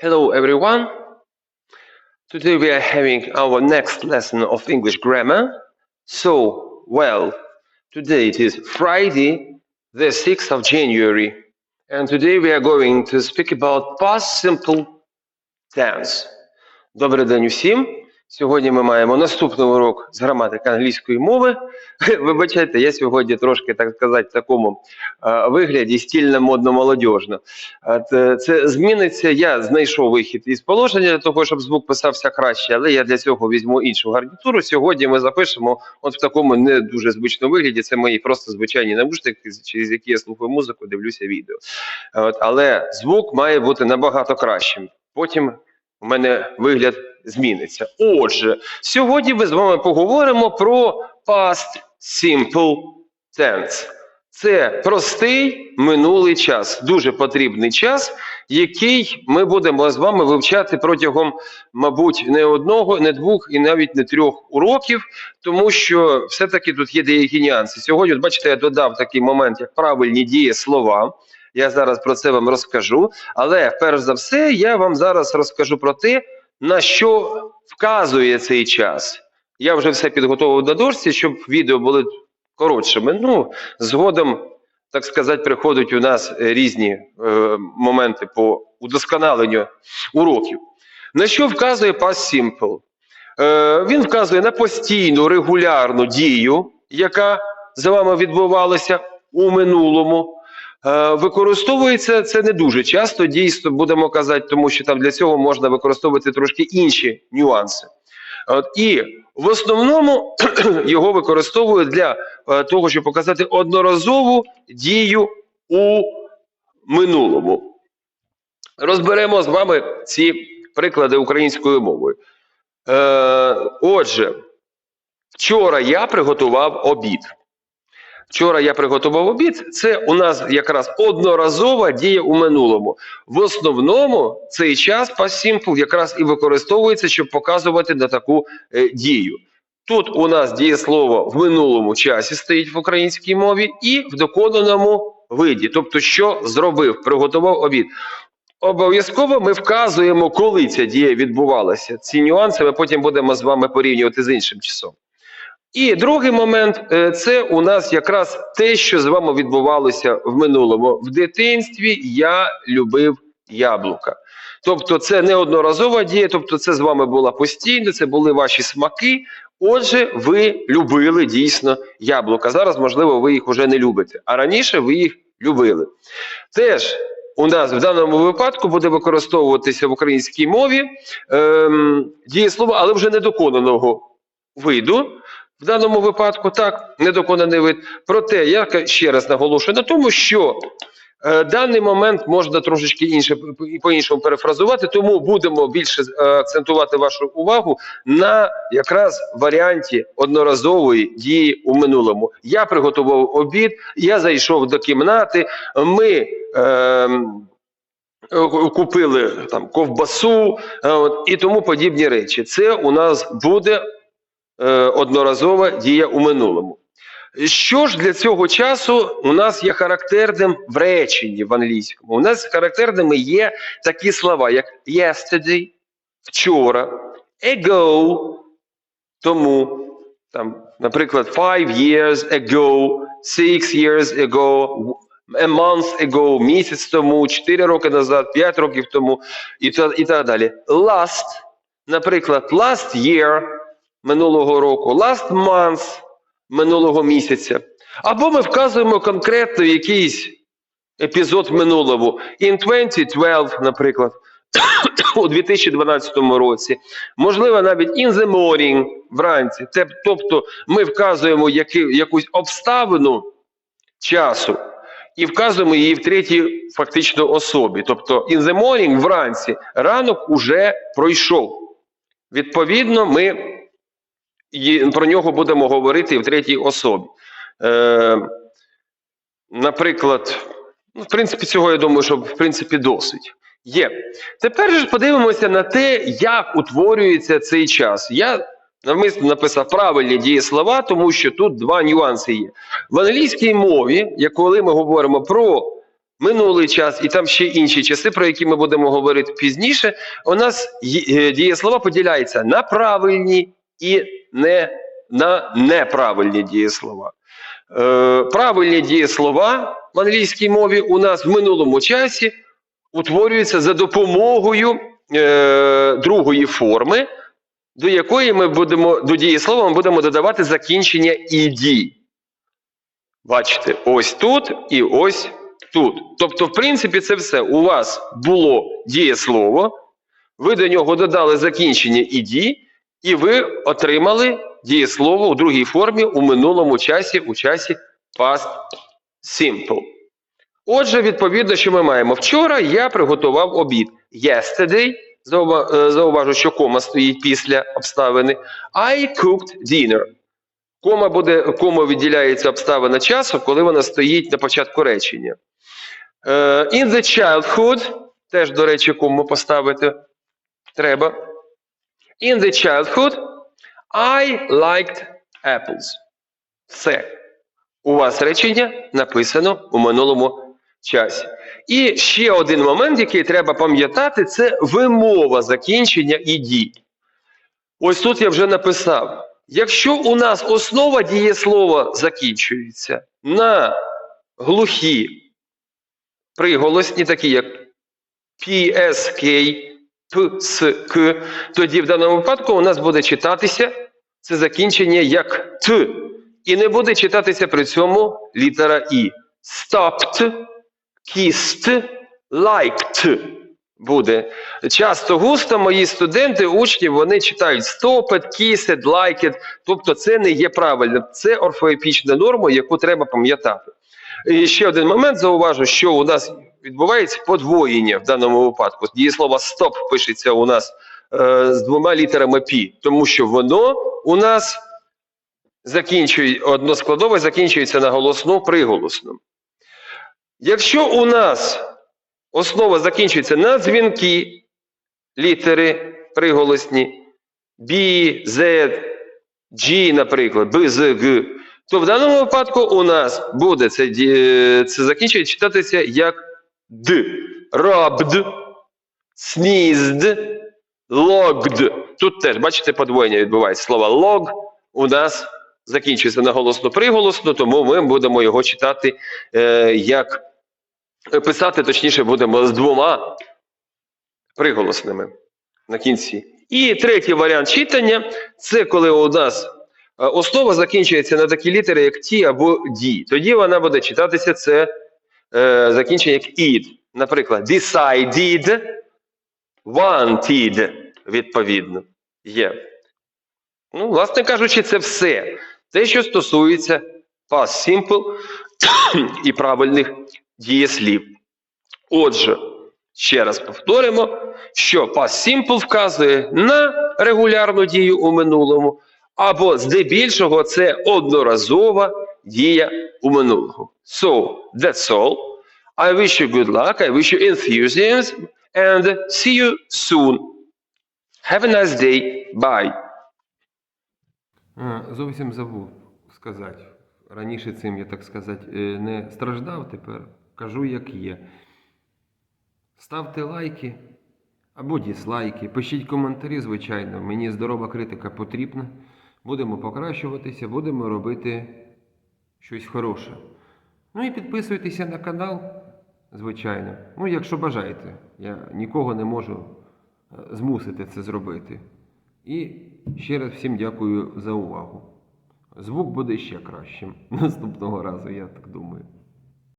Hello everyone. Today we are having our next lesson of English grammar. So, well, today it is Friday, the 6th of January, and today we are going to speak about past simple tense. Добрий день усім. Сьогодні ми маємо наступний урок з граматики англійської мови. Вибачайте, я сьогодні трошки, так сказати, в такому е, вигляді стільно модно молодіжно. Е, Це зміниться. Я знайшов вихід із положення для того, щоб звук писався краще, але я для цього візьму іншу гарнітуру. Сьогодні ми запишемо от в такому не дуже звичному вигляді. Це мої просто звичайні навушники, через які я слухаю музику, дивлюся відео. От, але звук має бути набагато кращим. Потім у мене вигляд зміниться. Отже, сьогодні ми з вами поговоримо про past simple tense. Це простий минулий час, дуже потрібний час, який ми будемо з вами вивчати протягом, мабуть, не одного, не двох і навіть не трьох уроків, тому що все-таки тут є деякі нюанси. Сьогодні, от бачите, я додав такий момент, як правильні дієслова. Я зараз про це вам розкажу. Але перш за все, я вам зараз розкажу про те, на що вказує цей час. Я вже все підготував до дошці, щоб відео були коротшими. Ну, згодом, так сказати, приходять у нас е, різні е, моменти по удосконаленню уроків. На що вказує past simple? Е, він вказує на постійну регулярну дію, яка за вами відбувалася у минулому. Е, Використовується це не дуже часто, дійсно будемо казати, тому що там для цього можна використовувати трошки інші нюанси. І в основному його використовують для е, того, щоб показати одноразову дію у минулому. Розберемо з вами ці приклади українською мовою. Е, отже, вчора я приготував обід. Вчора я приготував обід. Це у нас якраз одноразова дія у минулому. В основному цей час past якраз і використовується, щоб показувати на таку е, дію. Тут у нас дієслово в минулому часі стоїть в українській мові і в доконаному виді. Тобто, що зробив, приготував обід. Обов'язково ми вказуємо, коли ця дія відбувалася. Ці нюанси ми потім будемо з вами порівнювати з іншим часом. І другий момент е, це у нас якраз те, що з вами відбувалося в минулому. В дитинстві я любив яблука. Тобто, це не одноразова дія, тобто, це з вами була постійно, це були ваші смаки. Отже, ви любили дійсно яблука. Зараз, можливо, ви їх вже не любите, а раніше ви їх любили. Теж у нас в даному випадку буде використовуватися в українській мові ем, дієслово, але вже недоконаного виду. В даному випадку так, недоконаний вид. Проте я ще раз наголошую на тому, що е, даний момент можна трошечки інше по-іншому перефразувати, тому будемо більше е, акцентувати вашу увагу на якраз варіанті одноразової дії у минулому. Я приготував обід, я зайшов до кімнати, ми. Е, Купили там ковбасу е, от, і тому подібні речі. Це у нас буде одноразова дія у минулому. Що ж для цього часу у нас є характерним в реченні в англійському? У нас характерними є такі слова, як yesterday, вчора, ago, тому, там, наприклад, five years ago, six years ago, a month ago, місяць тому, 4 роки назад, 5 років тому і, та, і так далі. Last, наприклад, last year минулого року, last month минулого місяця. Або ми вказуємо конкретно якийсь епізод минулого. In 2012, наприклад, у 2012 році. Можливо, навіть in the morning, вранці. Тобто ми вказуємо якусь обставину часу і вказуємо її в третій фактично особі. Тобто in the morning, вранці, ранок уже пройшов. Відповідно, ми і про нього будемо говорити в третій особі. Е, наприклад, ну, в принципі, цього я думаю, що в принципі досить. Є. Тепер ж на те, як утворюється цей час. Я навмисно написав правильні дієслова, тому що тут два нюанси є. В англійській мові, як коли ми говоримо про минулий час і там ще інші часи, про які ми будемо говорити пізніше, у нас е, дієслова поділяються на правильні і не на неправильні дієслова. Е, правильні дієслова в англійській мові у нас в минулому часі утворюються за допомогою е, другої форми, до якої ми будемо до дієслова ми будемо додавати закінчення «іді». Бачите, ось тут і ось тут. Тобто, в принципі, це все. У вас було дієслово, ви до нього додали закінчення «іді», і ви отримали дієслово у другій формі у минулому часі, у часі past simple. Отже, відповідно, що ми маємо? Вчора я приготував обід. Yesterday, е, зауважу, що кома стоїть після обставини. I cooked dinner. Кома буде, кома відділяється обставина часу, коли вона стоїть на початку речення. Е, in the childhood, теж, до речі, кому поставити треба. In the childhood, I liked apples. Все. У вас речення написано у минулому часі. І ще один момент, який треба пам'ятати, це вимова закінчення і дій. Ось тут я вже написав. Якщо у нас основа дієслова закінчується на глухі приголосні, такі як PSK, PSK, тоді в даному випадку у нас буде читатися це закінчення як Т. І не буде читатися при цьому літера І. Stopped, kissed, liked буде. Часто густо мої студенти, учні, вони читають stopped, kissed, liked, тобто це не є правильно. Це орфоепічна норма, яку треба пам'ятати. І ще один момент зауважу, що у нас відбувається подвоєння в даному випадку. Дієслово stop пишеться у нас е, з двома літерами пі, тому що воно у нас закінчує, односкладове закінчується на голосну приголосну. Якщо у нас основа закінчується на дзвінки, літери приголосні, B, Z, G, наприклад, B, Z, G, то в даному випадку у нас буде це, ді- це закінчення читатися як Д. Rubbed, sneezed, logged. Тут теж, бачите, подвоєння відбувається. Слово log у нас закінчується на голосно приголосно, тому ми будемо його читати е, як писати, точніше, будемо з двома приголосними на кінці. І третій варіант читання це коли у нас е, основа закінчується на такі літери, як Т або D. Тоді вона буде читатися це е, закінчення як id. Наприклад, decided, wanted, відповідно, є. Ну, власне кажучи, це все. Те, що стосується past simple і правильних дієслів. Отже, ще раз повторимо, що past simple вказує на регулярну дію у минулому, або здебільшого це одноразова дія у минулому. So, that's all. I wish you good luck, I wish you enthusiasm, and see you soon. Have a nice day. Bye. Зовсім забув сказати. Раніше цим, я так сказати, е, не страждав, тепер кажу, як є. Ставте лайки або дізлайки, пишіть коментарі, звичайно. Мені здорова критика потрібна. Будемо покращуватися, будемо робити щось хороше. Ну і підписуйтеся на канал, звичайно. Ну, якщо бажаєте. Я нікого не можу е, змусити це зробити. І ще раз всім дякую за увагу. Звук буде ще кращим наступного разу, я так думаю.